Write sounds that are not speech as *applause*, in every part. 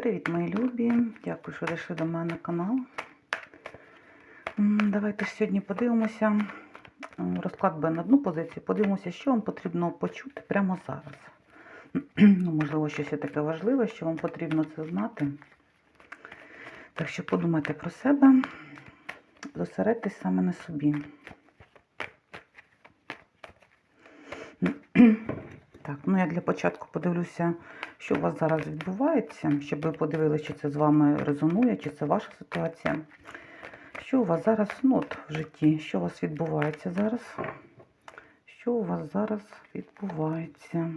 Привіт, мої любі! Дякую, що зайшли до мене на канал. Давайте ж сьогодні подивимося. Розклад буде на одну позицію. Подивимося, що вам потрібно почути прямо зараз. *clears throat* Ну, можливо, щось таке важливе, що вам потрібно це знати. Так що подумайте про себе, зосередьтесь саме на собі. *clears throat* Так, ну я для початку подивлюся, що у вас зараз відбувається, щоб ви подивилися, чи це з вами резонує, чи це ваша ситуація. Що у вас зараз ну, от, в житті? Що у вас відбувається зараз? Що у вас зараз відбувається?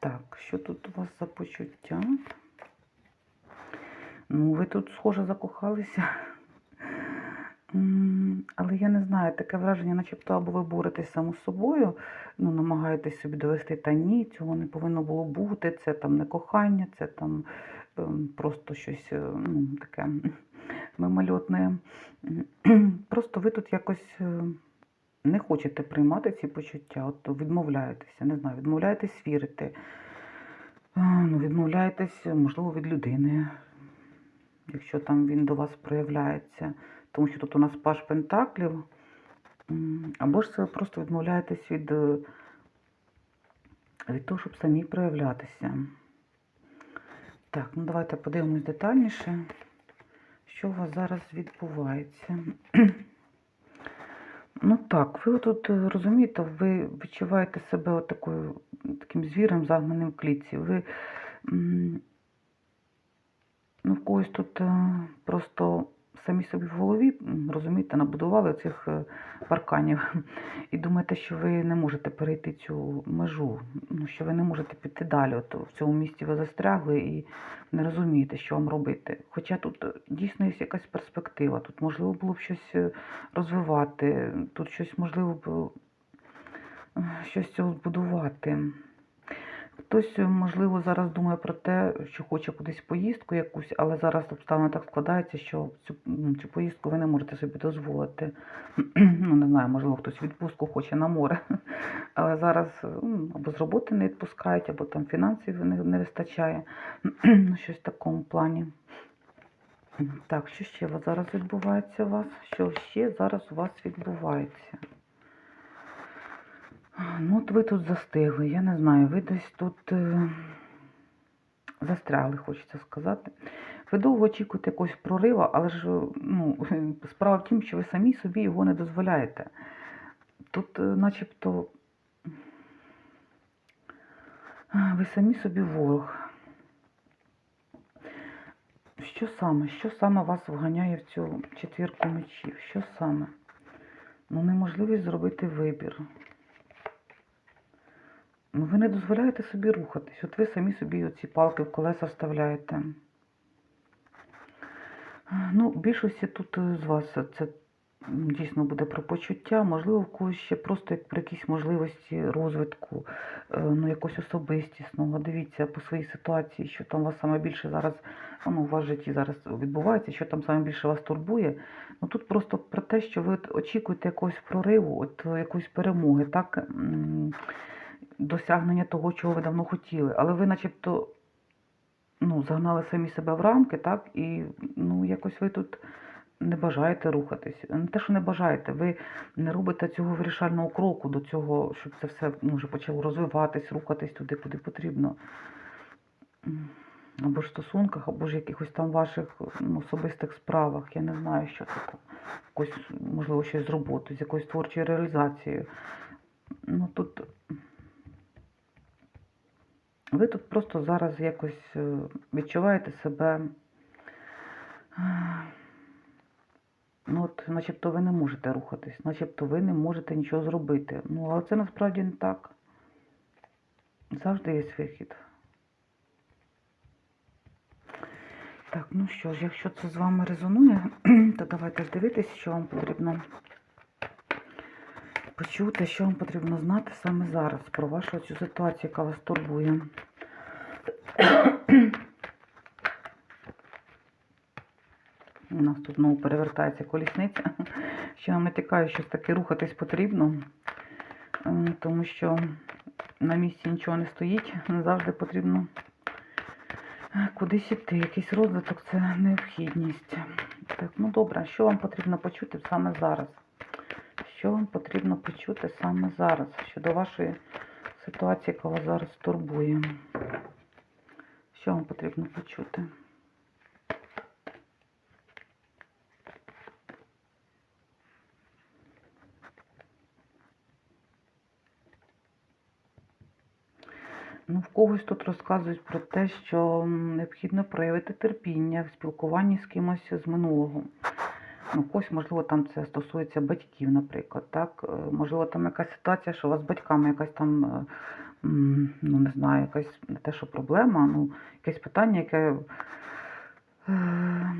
Так, що тут у вас за почуття? Ну, ви тут, схоже, закохалися. Але я не знаю, таке враження, начебто, або ви боретесь само з собою, ну, намагаєтесь собі довести, та ні, цього не повинно було бути, це там не кохання, це там ем, просто щось е, ну, таке мимольотне. *clears throat* Просто ви тут якось е, не хочете приймати ці почуття, от відмовляєтеся, не знаю, відмовляєтесь вірити, Е, ну, відмовляєтесь, можливо, від людини, якщо там він до вас проявляється тому що тут у нас паш пентаклів. Або ж це просто відмовляєтесь від, е, від того, щоб самі проявлятися. Так, ну давайте подивимось детальніше, що у вас зараз відбувається. *clears throat* Ну так, ви тут е, розумієте, ви відчуваєте себе от такою, таким звірем, загнаним в клітці. Ви ну, в когось тут е, просто самі собі в голові, розумієте, набудували цих е, парканів і думаєте, що ви не можете перейти цю межу, ну, що ви не можете піти далі. От в цьому місці ви застрягли і не розумієте, що вам робити. Хоча тут е, дійсно є якась перспектива, тут можливо було б щось е, розвивати, тут щось можливо б щось цього збудувати. Хтось, е, можливо, зараз думає про те, що хоче кудись поїздку якусь, але зараз обставини так складаються, що цю, цю поїздку ви не можете собі дозволити. *clears throat* Ну, не знаю, можливо, хтось відпустку хоче на море. *laughs* Але зараз е, або з роботи не відпускають, або там фінансів не, не вистачає. *clears throat* Ну, Щось в такому плані. Так, що ще зараз відбувається у вас? Що ще зараз у вас відбувається? Ну, от ви тут застигли, я не знаю, ви десь тут е, застрягли, хочеться сказати. Ви довго очікуєте якогось прориву, але ж ну, *laughs* справа в тім, що ви самі собі його не дозволяєте. Тут е, начебто ви самі собі ворог. Що саме? Що саме вас вганяє в цю четвірку мечів? Що саме? Ну, неможливість зробити вибір. Ну, ви не дозволяєте собі рухатись. От ви самі собі оці палки в колеса вставляєте. Ну, більшості тут е, з вас це дійсно буде про почуття, можливо, в когось ще просто як про якісь можливості розвитку, е, ну, якось особистісного. Дивіться по своїй ситуації, що там у вас саме більше зараз, ну, у вас житті зараз відбувається, що там саме більше вас турбує. Ну тут просто про те, що ви очікуєте якогось прориву, от е, якоїсь перемоги, так? Досягнення того, чого ви давно хотіли. Але ви начебто ну, загнали самі себе в рамки, так? І ну, якось ви тут не бажаєте рухатись. Не те, що не бажаєте, ви не робите цього вирішального кроку до цього, щоб це все ну, вже почало розвиватись, рухатись туди, куди потрібно. Або ж стосунках, або ж якихось там ваших ну, особистих справах. Я не знаю, що це там. Якось, можливо, щось з роботою, з якоюсь творчою реалізацією. Ну тут ви тут просто зараз якось е, відчуваєте себе, е, ну от, начебто ви не можете рухатись, начебто ви не можете нічого зробити. Ну, але це насправді не так. Завжди є вихід. Так, ну що ж, якщо це з вами резонує, *clears throat* то давайте дивитися, що вам потрібно почути, що вам потрібно знати саме зараз про вашу цю ситуацію, яка вас турбує. У нас тут знову перевертається колісниця, що нам натякає, що таки рухатись потрібно. Тому що на місці нічого не стоїть, завжди потрібно кудись іти. Якийсь розвиток це необхідність. Так, ну добре, що вам потрібно почути саме зараз? Що вам потрібно почути саме зараз щодо вашої ситуації, яка вас зараз турбує? Що вам потрібно почути? Ну, в когось тут розказують про те, що необхідно проявити терпіння в спілкуванні з кимось з минулого. Ну, когось, можливо, там це стосується батьків, наприклад. Так? Е, Можливо, там якась ситуація, що у вас з батьками якась там, е, ну не знаю, якась не те, що проблема, ну, якесь питання, яке, е,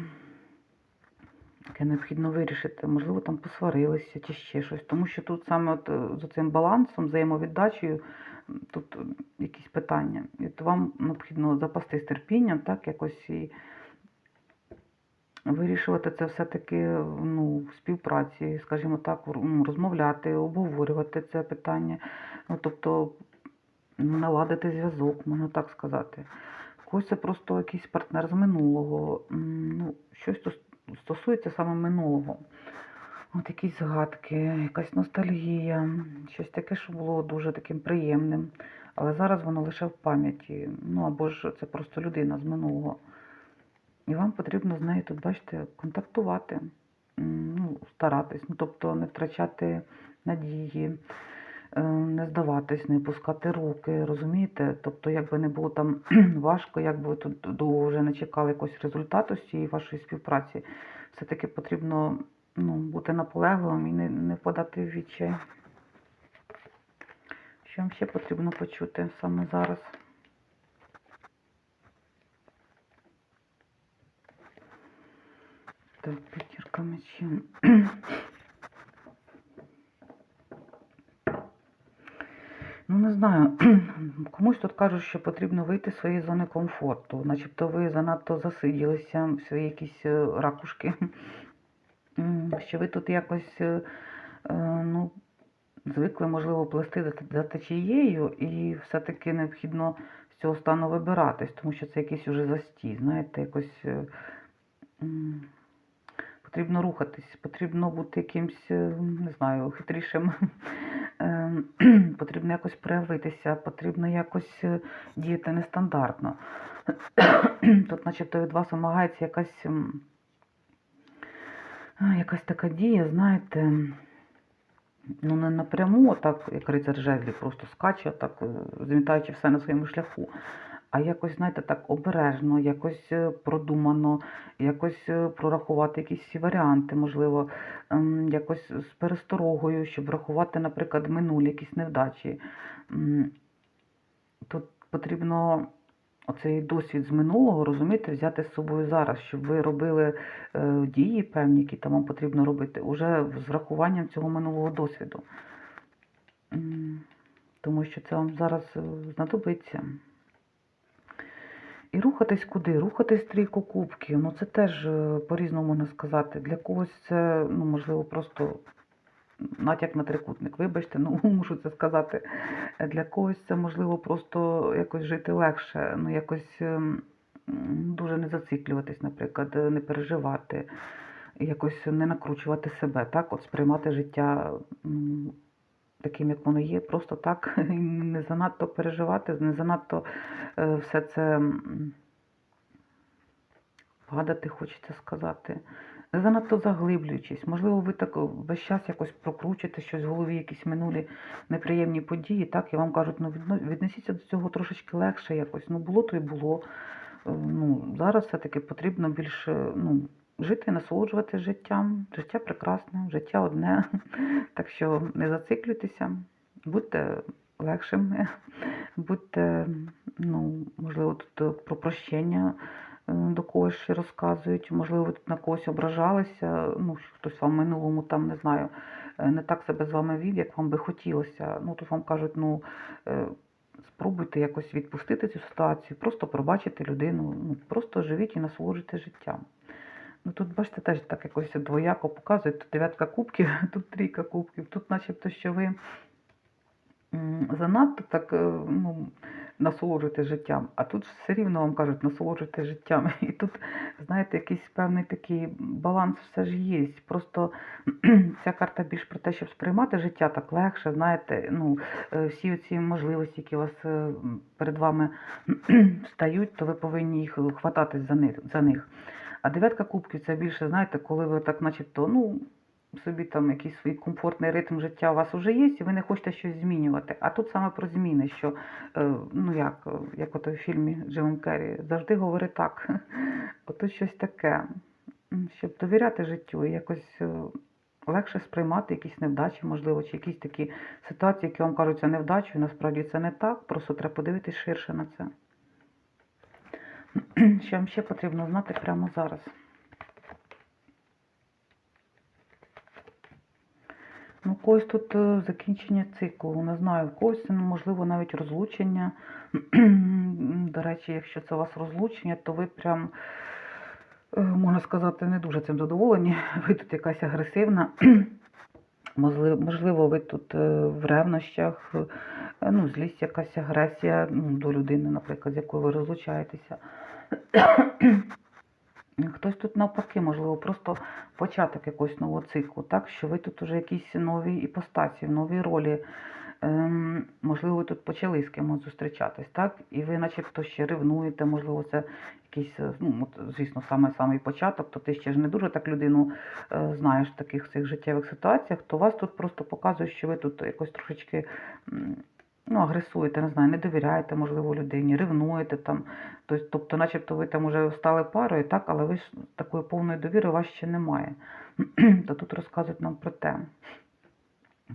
яке необхідно вирішити. Можливо, там посварилися чи ще щось. Тому що тут саме от е, з цим балансом, взаємовіддачею, тут якісь питання. І от вам необхідно запастись терпінням, так, якось і вирішувати це все-таки ну, в співпраці, скажімо так, ну, розмовляти, обговорювати це питання. Ну, тобто наладити зв'язок, можна так сказати. Когось це просто якийсь партнер з минулого. Ну, щось стосується саме минулого. От якісь згадки, якась ностальгія, щось таке, що було дуже таким приємним. Але зараз воно лише в пам'яті. Ну або ж це просто людина з минулого. І вам потрібно з нею тут, бачите, контактувати, ну, старатись, ну, тобто не втрачати надії, е, не здаватись, не пускати руки, розумієте? Тобто, як би не було там *clears throat* важко, як би ви тут довго вже не чекали якогось результату з цієї вашої співпраці, все-таки потрібно ну, бути наполегливим і не, не впадати в відчай. Що вам ще потрібно почути саме зараз? П'ятірка мечів. *clears throat* Ну, не знаю. *clears throat* Комусь тут кажуть, що потрібно вийти з своєї зони комфорту. Начебто ви занадто засиділися в свої якісь е, ракушки. Що ви тут якось е, е, ну, звикли, можливо, плести за- течією, і все-таки необхідно з цього стану вибиратись, тому що це якийсь уже застій, знаєте, якось. Потрібно рухатись, потрібно бути якимсь, е, не знаю, хитрішим. Е, *clears throat* Потрібно якось проявитися, потрібно якось е, діяти нестандартно. *clears throat* Тут, начебто, від вас вимагається якась, якась така дія, знаєте, ну не напряму, а так, як рицар жезлі, просто скаче, так, змітаючи все на своєму шляху. А якось, знаєте, так обережно, якось е, продумано, якось е, прорахувати якісь варіанти, можливо, ем, якось з пересторогою, щоб врахувати, наприклад, минулі якісь невдачі. Тут потрібно оцей досвід з минулого, розумієте, взяти з собою зараз, щоб ви робили е, дії певні, які там вам потрібно робити, уже з врахуванням цього минулого досвіду. Тому що це вам зараз знадобиться. І рухатись куди? Рухатись трійку кубків. Ну це теж е, по-різному можна сказати. Для когось це, ну, можливо, просто натяк на трикутник. Вибачте, ну *laughs* мушу це сказати. Для когось це можливо просто якось жити легше, ну якось ем, дуже не зациклюватись, наприклад, е, не переживати, якось не накручувати себе, так, от сприймати життя. Таким, як воно є, просто так, *laughs* не занадто переживати, не занадто е, все це м, падати, хочеться сказати. Не занадто заглиблюючись. Можливо, ви так весь час якось прокручуєте щось в голові, якісь минулі неприємні події, так, і вам кажуть, ну віднесіться до цього трошечки легше якось. Ну, було то й було. Е, Ну, зараз все-таки потрібно більше ну, жити, насолоджувати життям. Життя прекрасне, життя одне. *laughs* Так що не зациклюйтеся, будьте легшими, *laughs* будьте, ну, можливо, тут про прощення е, до когось ще розказують, можливо, ви тут на когось ображалися, ну, хтось вам в минулому там, не знаю, е, не так себе з вами вів, як вам би хотілося. Ну, тут вам кажуть, ну, е, спробуйте якось відпустити цю ситуацію, просто пробачити людину, ну, просто живіть і насолоджуйтесь життям. Ну тут, бачите, теж так якось двояко показують. Тут дев'ятка кубків, *laughs* тут трійка кубків. Тут начебто, що ви занадто так е, ну, насолоджуєтесь життям, а тут все рівно вам кажуть насолоджуйтесь життям. *laughs* І тут, знаєте, якийсь певний такий баланс все ж є. Просто *clears throat* ця карта більш про те, щоб сприймати життя так легше, знаєте, ну, е, всі ці можливості, які у вас е, перед вами *clears throat* стають, то ви повинні їх хвататись за них. А дев'ятка кубків це більше, знаєте, коли ви так начебто, ну, собі там якийсь свій комфортний ритм життя у вас вже є, і ви не хочете щось змінювати. А тут саме про зміни, що, е, ну як, як ото в фільмі Джимом Керрі, завжди говори так. *laughs* Ото щось таке, щоб довіряти життю і якось е, легше сприймати якісь невдачі, можливо, чи якісь такі ситуації, які вам кажуться невдачею, насправді це не так, просто треба подивитись ширше на це. *clears throat* Що вам ще потрібно знати прямо зараз? Ну, когось тут е, закінчення циклу, не знаю, когось ну, можливо, навіть розлучення. *clears throat* До речі, якщо це у вас розлучення, то ви прям, е, можна сказати, не дуже цим задоволені. *clears throat* Ви тут якась агресивна. Можливо, ви тут е, в ревнощах, ну, злість якась агресія ну, до людини, наприклад, з якою ви розлучаєтеся. Хтось тут навпаки, можливо, просто початок якогось нового циклу, так, що ви тут уже якісь нові іпостасі, нові ролі. Ем, можливо, ви тут почали з кимось зустрічатись, так? І ви начебто ще ревнуєте, можливо, це якийсь, е, ну, от, звісно, саме самий початок, то ти ще ж не дуже так людину е, знаєш в таких цих життєвих ситуаціях, то вас тут просто показує, що ви тут якось трошечки ну, агресуєте, не знаю, не довіряєте, можливо, людині, ревнуєте там. Тобто, начебто ви там вже стали парою, так, але ви ж такої повної довіри у вас ще немає. *clears throat* То тут розказують нам про те.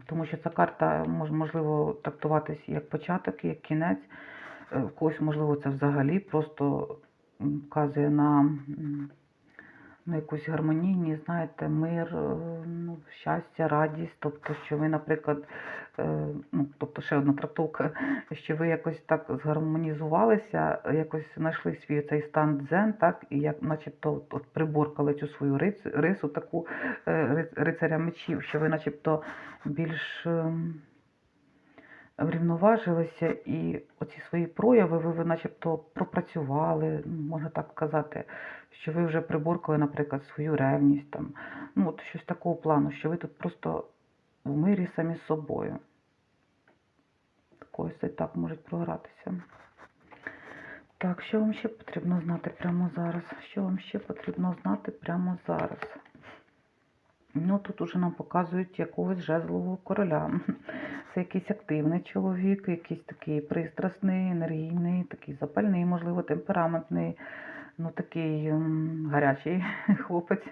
Тому що ця карта мож- можливо трактуватись як початок, як кінець. Е, В когось, можливо, це взагалі просто вказує на, на якусь гармонійність, знаєте, мир, е, ну, щастя, радість. Тобто, що ви, наприклад, е, ну, тобто ще одна трактовка, що ви якось так згармонізувалися, якось знайшли свій цей стан дзен, так, і як начебто от, приборкали цю свою рис, рису, таку е, рицаря мечів, що ви начебто більш ем, врівноважилися і оці свої прояви ви, ви начебто пропрацювали, ну, можна так сказати, що ви вже приборкали, наприклад, свою ревність, там, ну от щось такого плану, що ви тут просто в мирі самі з собою. Це так можуть програтися. Так, що вам ще потрібно знати прямо зараз? Що вам ще потрібно знати прямо зараз? Ну, тут уже нам показують якогось жезлового короля. *laughs* Це якийсь активний чоловік, якийсь такий пристрасний, енергійний, такий запальний, можливо, темпераментний, ну такий гарячий *laughs* хлопець.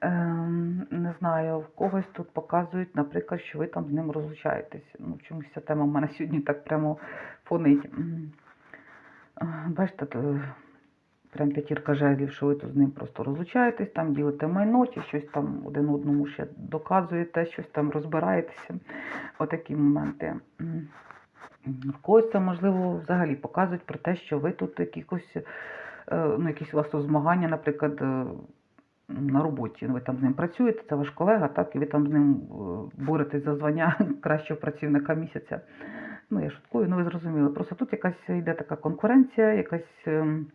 Ем, не знаю, в когось тут показують, наприклад, що ви там з ним розлучаєтесь. Ну, чомусь ця тема в мене сьогодні так прямо фонить. Бачите, то прям п'ятірка жезлів, що ви тут з ним просто розлучаєтесь, там ділите майно, чи щось там один одному ще доказуєте, щось там розбираєтеся. Отакі моменти. В когось це, можливо, взагалі показують про те, що ви тут якихось, е, ну, якісь у вас тут змагання, наприклад, е, на роботі. Ви там з ним працюєте, це ваш колега, так, і ви там з ним е, боретесь за звання *laughs* кращого працівника місяця. Ну, я шуткую, ну ви зрозуміли. Просто тут якась йде така конкуренція, якась, ем,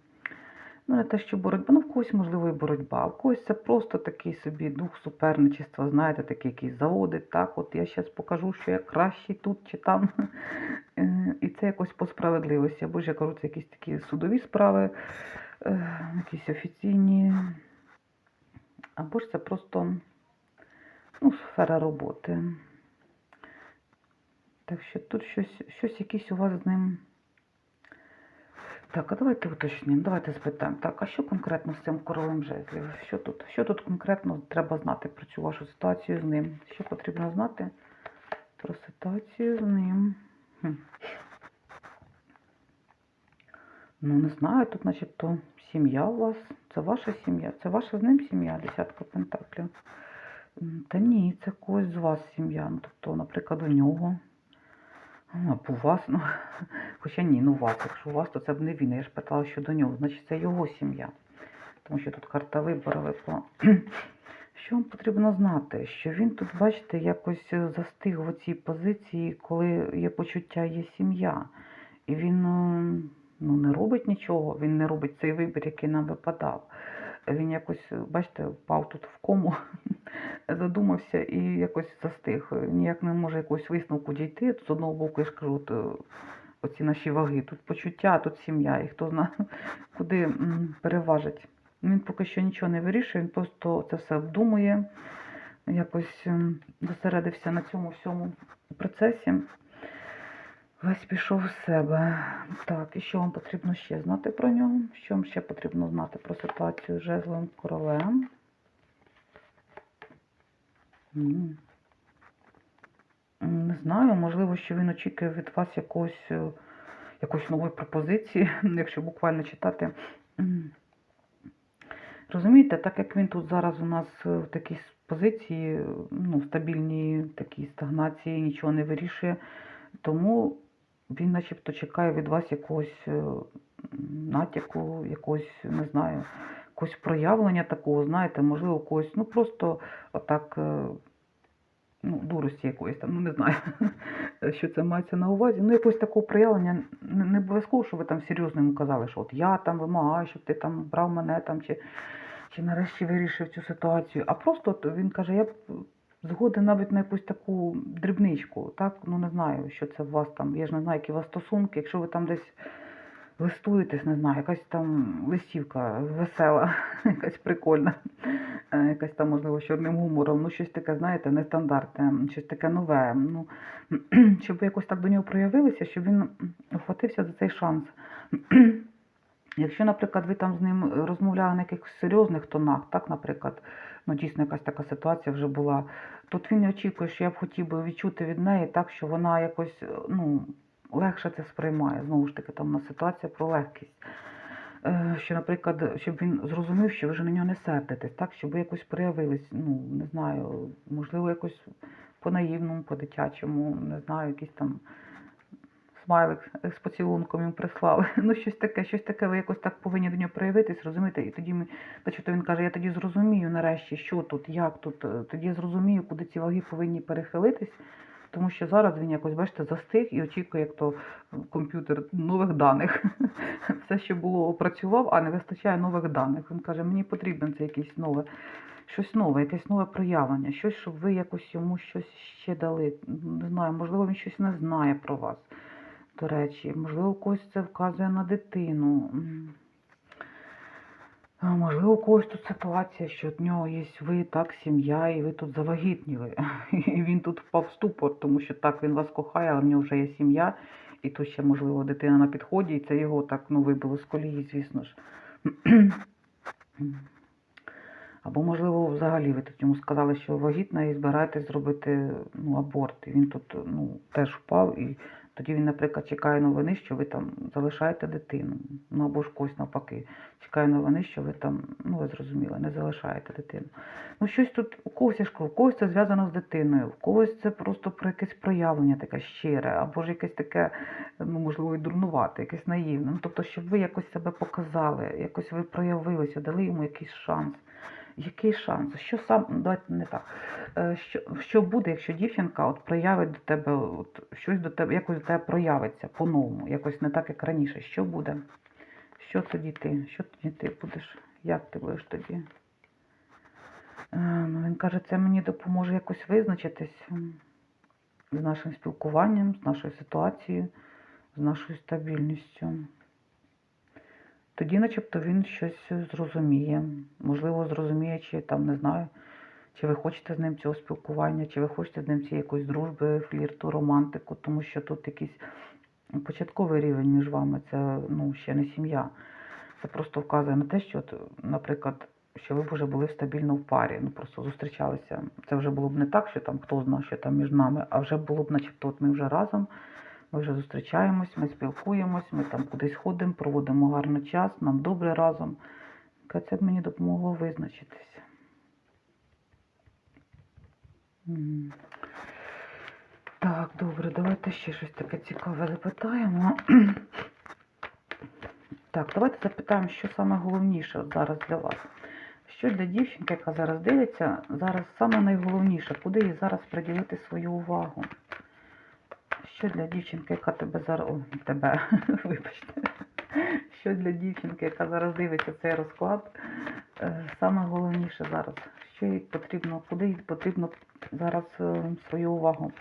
ну не те, що боротьба, ну в когось, можливо, і боротьба, а в когось це просто такий собі дух суперничества, знаєте, такий, який заводить, так, от я зараз покажу, що я кращий тут чи там. *laughs* Е, І це якось по справедливості. Або ж я кажу, це якісь такі судові справи, е, якісь офіційні, або ж це просто ну, сфера роботи. Так що тут щось, щось якісь у вас з ним. Так, а давайте уточнимо, давайте спитаємо. Так, а що конкретно з цим королем жезлів? Що тут? Що тут конкретно треба знати про цю вашу ситуацію з ним? Що потрібно знати про ситуацію з ним? Хм. Ну, не знаю, тут начебто сім'я у вас. Це ваша сім'я. Це ваша з ним сім'я, десятка пентаклів. Та ні, це когось з вас сім'я. Ну, тобто, наприклад, у нього. Або у вас, ну, *laughs* хоча ні, ну вас, якщо у вас, то це б не він. Я ж питала щодо нього, значить це його сім'я. Тому що тут карта вибору випала. *clears throat* Що вам потрібно знати? Що він тут, бачите, якось е, застиг в цій позиції, коли є почуття, є сім'я. І він е, ну, не робить нічого, він не робить цей вибір, який нам випадав. Він якось, бачите, впав тут в кому, *laughs* задумався і якось застиг. Ніяк не може якогось висновку дійти. З одного боку, я ж кажу, от, е, оці наші ваги. Тут почуття, тут сім'я, і хто знає, *laughs* куди переважить. Він поки що нічого не вирішує, він просто це все обдумує, якось зосередився на цьому всьому процесі. Весь пішов в себе. Так, і що вам потрібно ще знати про нього? Що вам ще потрібно знати про ситуацію з жезловим королем? Не знаю, можливо, що він очікує від вас якогось, е, якоїсь нової пропозиції, *laughs* якщо буквально читати. Розумієте, так як він тут зараз у нас е, в такій позиції, е, ну, стабільній такій стагнації, нічого не вирішує, тому він начебто чекає від вас якогось е, натяку, якогось, не знаю, якогось проявлення такого, знаєте, можливо, когось, ну просто отак, е, ну, дурості якоїсь там, ну не знаю, *laughs* що це мається на увазі. Ну, якогось такого проявлення, не, обов'язково, що ви там серйозно йому казали, що от я там вимагаю, щоб ти там брав мене там, чи, чи нарешті вирішив цю ситуацію. А просто от він каже, я згоден навіть на якусь таку дрібничку, так? Ну не знаю, що це у вас там. Я ж не знаю, які у вас стосунки, якщо ви там десь листуєтесь, не знаю, якась там листівка весела, *laughs* якась прикольна, е, якась там, можливо, чорним гумором, ну щось таке, знаєте, нестандартне, щось таке нове. Ну, *clears throat* щоб ви якось так до нього проявилися, щоб він охватився за цей шанс. *clears throat* Якщо, наприклад, ви там з ним розмовляли на якихось серйозних тонах, так, наприклад, ну дійсно якась така ситуація вже була, тут він очікує, що я б хотів би відчути від неї так, що вона якось ну, легше це сприймає. Знову ж таки, там у нас ситуація про легкість. Е, Що, наприклад, щоб він зрозумів, що ви вже на нього не сердитесь, так, щоб ви якось проявились, ну, не знаю, можливо, якось по-наївному, по-дитячому, не знаю, якийсь там смайлик з поцілунком їм прислали. *laughs* Ну, щось таке, щось таке, ви якось так повинні до нього проявитись, розумієте? І тоді ми, значить, він каже, я тоді зрозумію нарешті, що тут, як тут, е, тоді я зрозумію, куди ці ваги повинні перехилитись. Тому що зараз він якось, бачите, застиг і очікує, як то комп'ютер нових даних. *laughs* Все, що було, опрацював, а не вистачає нових даних. Він каже, мені потрібен це якесь нове, щось нове, якесь нове проявлення, щось, щоб ви якось йому щось ще дали. Не знаю, можливо, він щось не знає про вас. До речі, можливо, когось це вказує на дитину. Можливо, у когось тут ситуація, що в нього є ви, так, сім'я, і ви тут завагітніли. *laughs* І він тут впав в ступор, тому що так він вас кохає, але в нього вже є сім'я, і тут ще, можливо, дитина на підході, і це його так ну, вибило з колії, звісно ж. *clears throat* Або, можливо, взагалі ви тут йому сказали, що вагітна і збираєтесь зробити ну, аборт. І він тут ну, теж впав, і тоді він, наприклад, чекає новини, що ви там залишаєте дитину. Ну або ж когось навпаки. Чекає новини, що ви там, ну ви зрозуміли, не залишаєте дитину. Ну, щось тут у когось я у когось це зв'язано з дитиною, у когось це просто про якесь проявлення таке щире, або ж якесь таке, ну, можливо, і дурнувате, якесь наївне. Ну, тобто, щоб ви якось себе показали, якось ви проявилися, дали йому якийсь шанс. Який шанс? Що сам, давайте не так. Е, Що, що буде, якщо дівчинка от проявить до тебе, от, щось до тебе, якось до тебе проявиться по-новому, якось не так, як раніше. Що буде? Що тоді ти? Що тоді ти будеш? Як ти будеш тоді? Е, Ну, він каже, це мені допоможе якось визначитись з нашим спілкуванням, з нашою ситуацією, з нашою стабільністю. Тоді, начебто, він щось зрозуміє. Можливо, зрозуміє, чи там не знаю, чи ви хочете з ним цього спілкування, чи ви хочете з ним цієї якоїсь дружби, флірту, романтику, тому що тут якийсь початковий рівень між вами, це ну, ще не сім'я. Це просто вказує на те, що, от, наприклад, що ви б вже були стабільно в парі, ну просто зустрічалися. Це вже було б не так, що там хто знає, що там між нами, а вже було б, начебто, от ми вже разом. Ми вже зустрічаємось, ми спілкуємось, ми там кудись ходимо, проводимо гарний час, нам добре разом. Це б мені допомогло визначитися. Так, добре, давайте ще щось таке цікаве запитаємо. *clears throat* Так, давайте запитаємо, що саме головніше зараз для вас. Що для дівчинки, яка зараз дивиться, зараз саме найголовніше, куди їй зараз приділити свою увагу? Що для дівчинки, яка тебе зараз. Тебе, *laughs* вибачте. Що для дівчинки, яка зараз дивиться цей розклад, е, саме головніше зараз, що їй потрібно, куди їй потрібно зараз е, свою увагу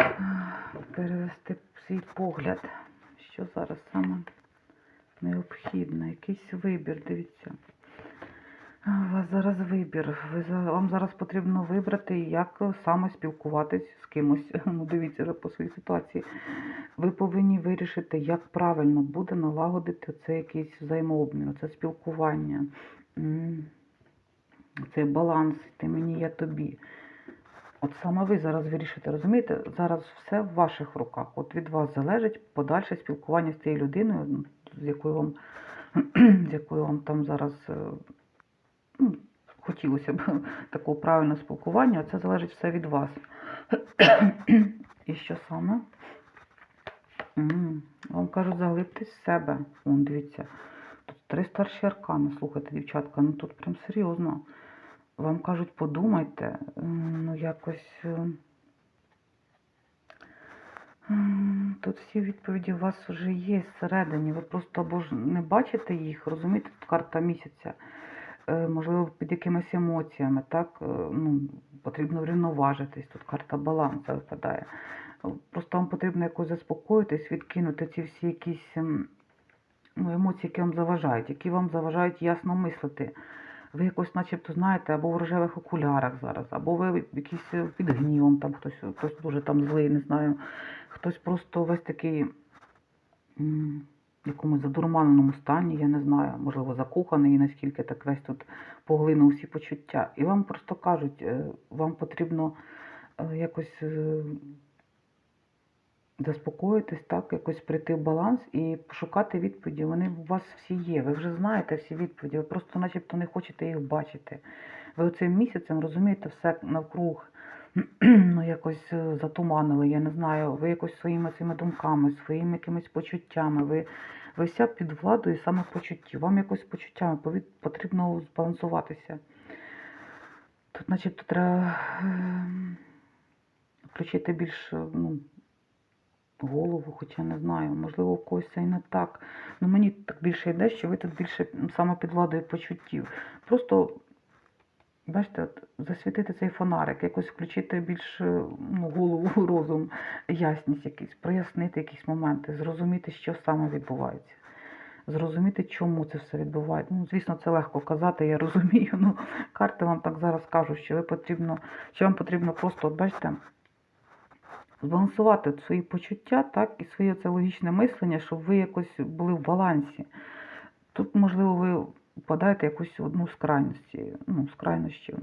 е, перевести свій погляд. Що зараз саме необхідно? Якийсь вибір, дивіться. У вас зараз вибір. Ви вам зараз потрібно вибрати, як саме спілкуватись з кимось. *laughs* Ну, дивіться по своїй ситуації. Ви повинні вирішити, як правильно буде налагодити це якийсь взаємообмін, це спілкування, цей баланс, ти мені, я тобі. От саме ви зараз вирішите, розумієте? Зараз все в ваших руках. От від вас залежить подальше спілкування з тією людиною, з якою вам, *clears throat* з якою вам там зараз е, ну, хотілося б *laughs* такого правильного спілкування, це залежить все від вас. *clears throat* І що саме? Вам кажуть, заглибтесь в себе. Вон, дивіться. Тут три старші аркани. Слухайте, дівчатка, ну тут прям серйозно. Вам кажуть, подумайте, ну якось. е, Тут всі відповіді у вас вже є всередині. Ви просто або ж не бачите їх, розумієте, тут карта місяця. Е, Можливо, під якимись емоціями, так? е, Ну, потрібно врівноважитись. Тут карта балансу випадає. Просто вам потрібно якось заспокоїтись, відкинути ці всі якісь ем, ну, емоції, які вам заважають, які вам заважають ясно мислити. Ви якось, начебто, знаєте, або в рожевих окулярах зараз, або ви якісь е, під гнівом, там хтось, хтось дуже там злий, не знаю. Хтось просто весь такий якомусь задурманеному стані, я не знаю, можливо, закоханий, і наскільки так весь тут поглинув всі почуття. І вам просто кажуть, е, вам потрібно е, якось е, заспокоїтись, так, якось прийти в баланс і пошукати відповіді. Вони у вас всі є. Ви вже знаєте всі відповіді, ви просто начебто не хочете їх бачити. Ви оцим місяцем розумієте все навкруг. *clears throat* Ну, якось е, затуманили, я не знаю, ви якось своїми цими думками, своїми якимись почуттями, ви, ви вся під владою саме почуттів. Вам якось почуттями потрібно збалансуватися. Тут, начебто, треба ем, включити більш е, ну, голову, хоча не знаю, можливо, у когось це і не так. Ну мені так більше йде, що ви тут більше саме під владою почуттів. Просто, бачите, от, засвітити цей фонарик, якось включити більш е, ну, голову, *laughs* розум, ясність якийсь, прояснити якісь моменти, зрозуміти, що саме відбувається. Зрозуміти, чому це все відбувається. Ну, звісно, це легко казати, я розумію. Ну, карти вам так зараз кажуть, що ви потрібно, що вам потрібно просто, от бачите, збалансувати свої почуття, так, і своє це логічне мислення, щоб ви якось були в балансі. Тут, можливо, ви впадаєте в якусь одну з крайності, ну, з крайнощів.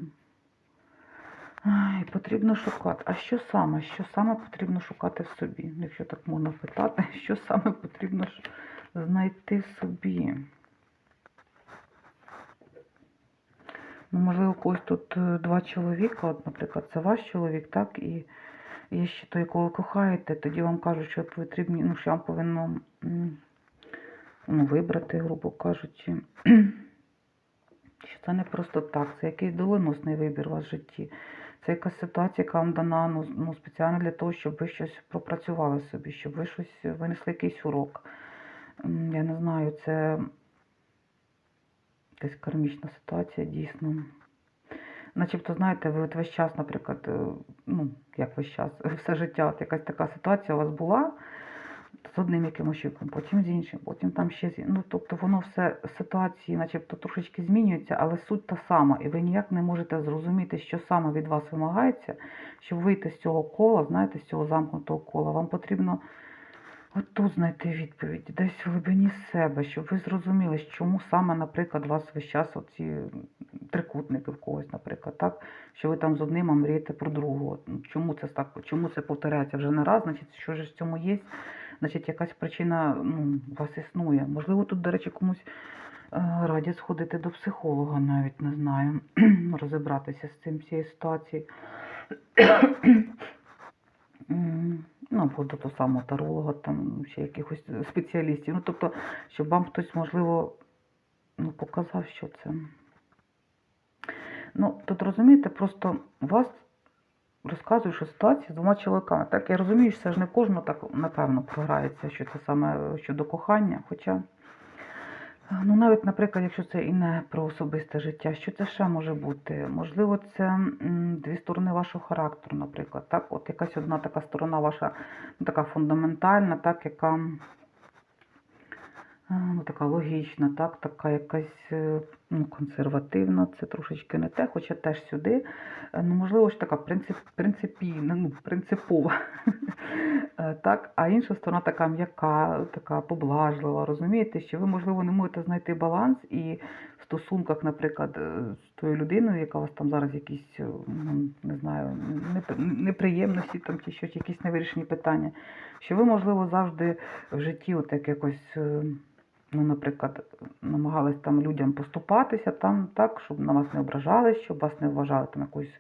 Ай, потрібно шукати. А що саме? Що саме потрібно шукати в собі? Ну, Якщо так можна питати, що *laughs* саме потрібно знайти в собі? Ну, можливо, когось тут е, два чоловіка, от, наприклад, це ваш чоловік, так, і є ще той, якого ви кохаєте, тоді вам кажуть, що потрібні, ну, що вам повинно ну, вибрати, грубо кажучи. *clears throat* Що це не просто так, це якийсь доленосний вибір у вас в житті. Це якась ситуація, яка вам дана ну, ну, спеціально для того, щоб ви щось пропрацювали собі, щоб ви щось винесли якийсь урок. Я не знаю, це якась кармічна ситуація, дійсно. Начебто, знаєте, ви от весь час, наприклад, е, ну, як весь час, *laughs* все життя, от якась така ситуація у вас була з одним якимось чоловіком, потім з іншим, потім там ще з Ну, тобто воно все ситуації, начебто, трошечки змінюється, але суть та сама, і ви ніяк не можете зрозуміти, що саме від вас вимагається, щоб вийти з цього кола, знаєте, з цього замкнутого кола. Вам потрібно от тут знайти відповідь, десь в глибині себе, щоб ви зрозуміли, чому саме, наприклад, у вас весь час оці трикутники в когось, наприклад, так, що ви там з одним а мрієте про другого. Чому це так? Чому це повторяється вже не раз? Значить, що ж в цьому є? Значить, якась причина ну, у вас існує. Можливо, тут, до речі, комусь е, радять сходити до психолога, навіть не знаю, *clears throat* розібратися з цим цією ситуацією. *clears throat* Ну, або до того самого таролога, там ще якихось спеціалістів. Ну, тобто, щоб вам хтось, можливо, ну, показав, що це. Ну, тут розумієте, просто у вас розказую, що ситуація з двома чоловіками. Так, я розумію, що це ж не в так, напевно, програється, що це саме щодо кохання. Хоча, ну, навіть, наприклад, якщо це і не про особисте життя, що це ще може бути? Можливо, це дві сторони вашого характеру, наприклад. Так, от якась одна така сторона ваша, ну, така фундаментальна, так, яка. Е, Ну, така логічна, так, така якась е, ну, консервативна, це трошечки не те, хоча теж сюди. Е, Ну, можливо, ж така принцип, принципійна, ну, принципова. *laughs* Так, а інша сторона така м'яка, така поблажлива, розумієте, що ви, можливо, не можете знайти баланс і в стосунках, наприклад, з тою людиною, яка у вас там зараз якісь, ну, не знаю, неприємності там чи щось, якісь невирішені питання, що ви, можливо, завжди в житті от як якось. Ну, наприклад, намагались там людям поступатися там так, щоб на вас не ображались, щоб вас не вважали там якоюсь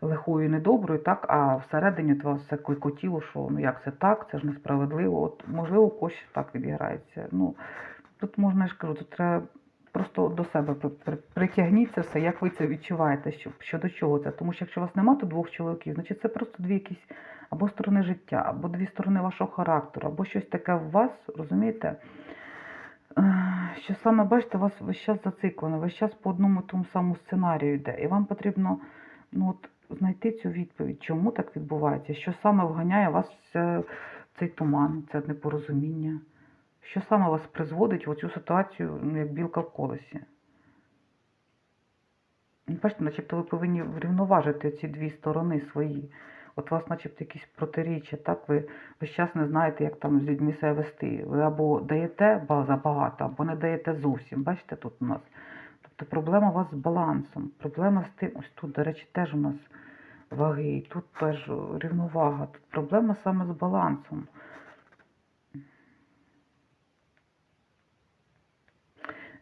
лихою, недоброю, так, а всередині от вас все кликотіло, що ну як це так, це ж несправедливо. От, можливо, у когось так відіграється. Ну, тут можна, я ж кажу, тут треба просто до себе при- при- притягніть це все, як ви це відчуваєте, що, щодо чого це. Тому що якщо у вас немає тут двох чоловіків, значить це просто дві якісь або сторони життя, або дві сторони вашого характеру, або щось таке в вас, розумієте? Е, Що саме бачите, вас весь час зациклено, весь час по одному тому самому сценарію йде. І вам потрібно ну, от, знайти цю відповідь, чому так відбувається, що саме вганяє вас в цей туман, це непорозуміння, що саме вас призводить в цю ситуацію, ну, як білка в колесі. Бачите, начебто ви повинні врівноважити ці дві сторони свої. От у вас, начебто, якісь протиріччя, так? Ви весь час не знаєте, як там з людьми себе вести. Ви або даєте ба- забагато, або не даєте зовсім. Бачите, тут у нас. Тобто проблема у вас з балансом. Проблема з тим, ось тут, до речі, теж у нас ваги, і тут теж рівновага. Тут проблема саме з балансом.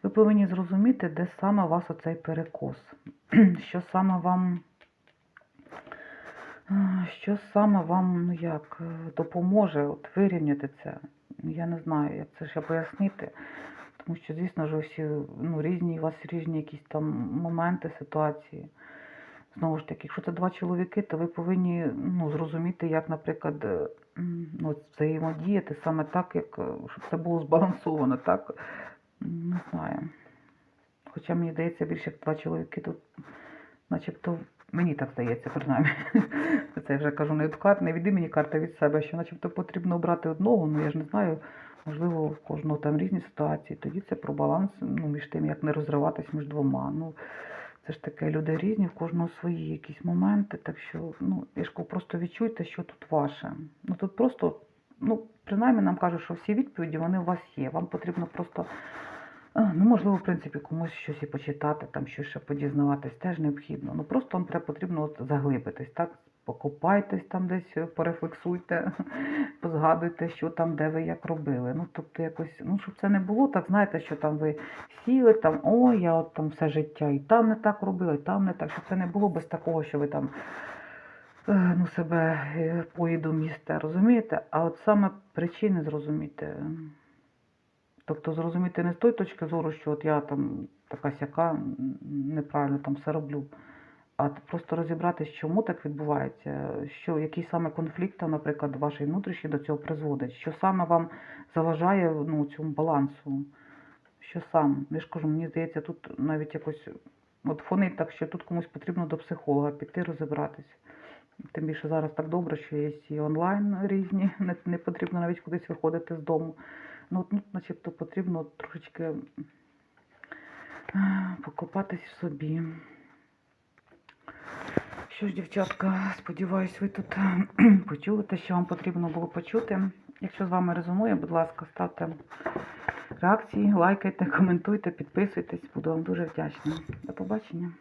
Ви повинні зрозуміти, де саме у вас оцей перекос. *clears throat* Що саме вам. Що саме вам ну як, е, допоможе от вирівняти це? Я не знаю, як це ще пояснити. Тому що, звісно ж, всі ну, різні, у вас різні якісь там моменти, ситуації. Знову ж таки, якщо це два чоловіки, то ви повинні ну, зрозуміти, як, наприклад, е, ну, взаємодіяти саме так, як, е, щоб це було збалансовано, так? Не знаю. Хоча мені здається, більше як два чоловіки тут, начебто, мені так здається, принаймні. *laughs* Це я вже кажу не від карт, не від імені карти, від себе, що начебто потрібно обрати одного, ну я ж не знаю, можливо, в кожного там різні ситуації. Тоді це про баланс ну, між тим, як не розриватись між двома. Ну, це ж таке, люди різні, в кожного свої якісь моменти. Так що, ну, я ж кажу, просто відчуйте, що тут ваше. Ну тут просто, ну, принаймні нам кажуть, що всі відповіді вони у вас є. Вам потрібно просто. Ну, можливо, в принципі, комусь щось і почитати, там щось ще подізнаватись теж необхідно. Ну просто вам треба потрібно от заглибитись, так? Покопайтесь там десь, е, порефлексуйте, *laughs* позгадуйте, що там, де ви як робили. Ну, тобто якось, ну, щоб це не було, так знаєте, що там ви сіли, там, ой, я от там все життя і там не так робила, і там не так, щоб це не було без такого, що ви там е, ну, себе е, поїдом їсте, розумієте? А от саме причини зрозуміти. Тобто зрозуміти не з тої точки зору, що от я там така сяка неправильно там все роблю, а просто розібратись, чому так відбувається, що який саме конфлікт, наприклад, вашої внутрішній до цього призводить, що саме вам заважає ну, цьому балансу, що саме. Я ж кажу, мені здається, тут навіть якось от фонить так, що тут комусь потрібно до психолога піти розібратись. Тим більше зараз так добре, що є і онлайн різні, *laughs* не потрібно навіть кудись виходити з дому. Ну, от, ну, начебто потрібно трошечки е, покопатись в собі. Що ж, дівчатка, сподіваюсь, ви тут *clears throat* почули те, що вам потрібно було почути. Якщо з вами резонує, будь ласка, ставте реакції, лайкайте, коментуйте, підписуйтесь. Буду вам дуже вдячна. До побачення.